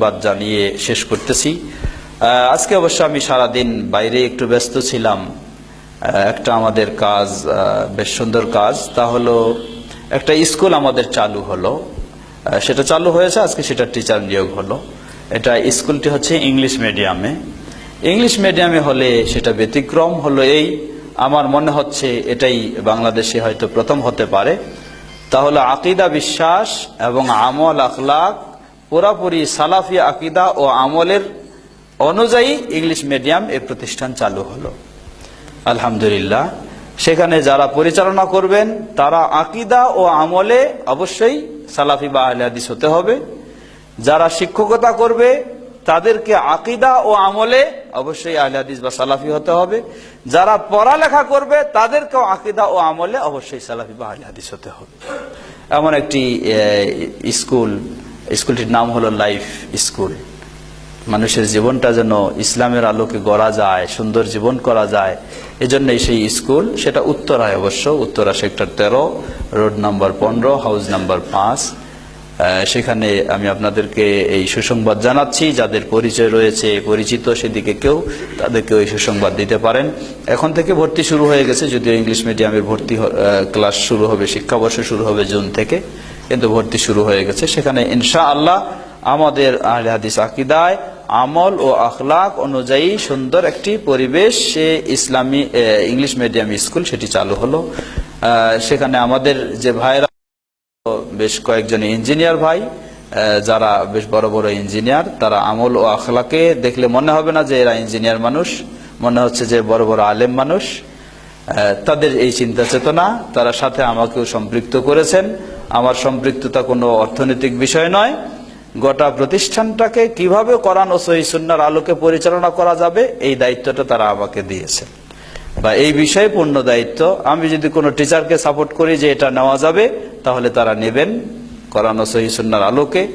বাদ জানিয়ে শেষ করতেছি। আজকে অবশ্য আমি সারাদিন বাইরে একটু ব্যস্ত ছিলাম। একটা আমাদের কাজ বেশ সুন্দর কাজ। তা হলো, একটা স্কুল আমাদের চালু হলো। সেটা চালু হয়েছে, আজকে সেটা টিচার নিয়োগ হলো। এটা স্কুলটি হচ্ছে ইংলিশ মিডিয়ামে। ইংলিশ মিডিয়ামে হলে সেটা ব্যতিক্রম হলো এই, আমার মনে হচ্ছে এটাই বাংলাদেশে হয়তো প্রথম হতে পারে। তাহলে আকিদা বিশ্বাস এবং আমল আখলাক পুরাপুরি সালাফি আকিদা ও আমলের অনুযায়ী ইংলিশ মিডিয়াম এ প্রতিষ্ঠান চালু হলো। আলহামদুলিল্লাহ। সেখানে যারা পরিচালনা করবেন, তারা আকিদা ও আমলে অবশ্যই সালাফি বা আহলে হাদিস হতে হবে। যারা শিক্ষকতা করবে, তাদেরকে আকিদা ও আমলে অবশ্যই আহলে হাদিস বা সালাফি হতে হবে। যারা পড়ালেখা করবে, তাদেরকেও আকিদা ও আমলে অবশ্যই সালাফি বা আহলে হাদিস হতে হবে। এমন একটি স্কুল স্কুলটির নাম হলো লাইফ স্কুল। মানুষের জীবনটা যেন ইসলামের আলোকে গড়া যায়, সুন্দর জীবন করা যায়, এজন্যই সেই স্কুল, সেটা উত্তরায় অবশ্য, উত্তরা সেক্টর তেরো, রোড নাম্বার পনেরো, হাউস নাম্বার পাঁচ। সেখানে আমি আপনাদেরকে এই সুসংবাদ জানাচ্ছি, যাদের পরিচয় রয়েছে, পরিচিত, সেদিকে কেউ তাদেরকে ওই সুসংবাদ দিতে পারেন। এখন থেকে ভর্তি শুরু হয়ে গেছে, যদিও ইংলিশ মিডিয়ামের ভর্তি ক্লাস শুরু হবে, শিক্ষাবর্ষ শুরু হবে জুন থেকে। কিন্তু ভর্তি শুরু হয়ে গেছে। সেখানে ইনশা আল্লাহ আমাদের আহলে হাদিস আকিদায় আমল ও আখলাক অনুযায়ী সুন্দর একটি পরিবেশ সে ইসলামী ইংলিশ মিডিয়াম স্কুল সেটি চালু হলো। সেখানে আমাদের যে ভাইরা, বেশ কয়েকজন ইঞ্জিনিয়ার ভাই যারা বেশ বড় বড় ইঞ্জিনিয়ার, তারা আমল ও আখলাকে দেখলে মনে হবে না যে এরা ইঞ্জিনিয়ার মানুষ। মনে হচ্ছে যে বড় বড় আলেম মানুষ। তাদের এই চিন্তা চেতনা তারা সাথে আমাকেও সম্পৃক্ত করেছেন। আমার সম্পৃক্ততা কোনো অর্থনৈতিক বিষয় নয়। গোটা প্রতিষ্ঠানটাকে কীভাবে করান ও সহি সুন্নার আলোকে পরিচালনা করা যাবে, এই দায়িত্বটা তারা আমাকে দিয়েছেন। বা এই বিষয়ে পূর্ণ দায়িত্ব। আমি যদি কোনো টিচারকে সাপোর্ট করি যে এটা নেওয়া যাবে, তাহলে তারা নেবেন করানো সহি সুন্নার আলোকে।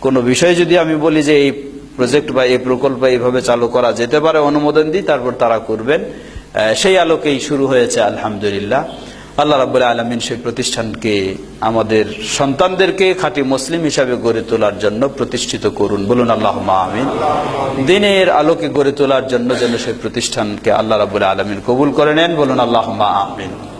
কোনো বিষয়ে যদি আমি বলি যে এই প্রজেক্ট বা এই প্রকল্প এইভাবে চালু করা যেতে পারে, অনুমোদন দিই, তারপর তারা করবেন। সেই আলোকেই শুরু হয়েছে, আলহামদুলিল্লাহ। আল্লাহ রাবুল আলমিন সেই প্রতিষ্ঠানকে আমাদের সন্তানদেরকে খাঁটি মুসলিম হিসাবে গড়ে তোলার জন্য প্রতিষ্ঠিত করুন। বলুন আল্লাহ আমিন। দিনের আলোকে গড়ে তোলার জন্য যেন সেই প্রতিষ্ঠানকে আল্লাহ রাবুল আলমিন কবুল করে নেন, বলুন আল্লাহ আমিন।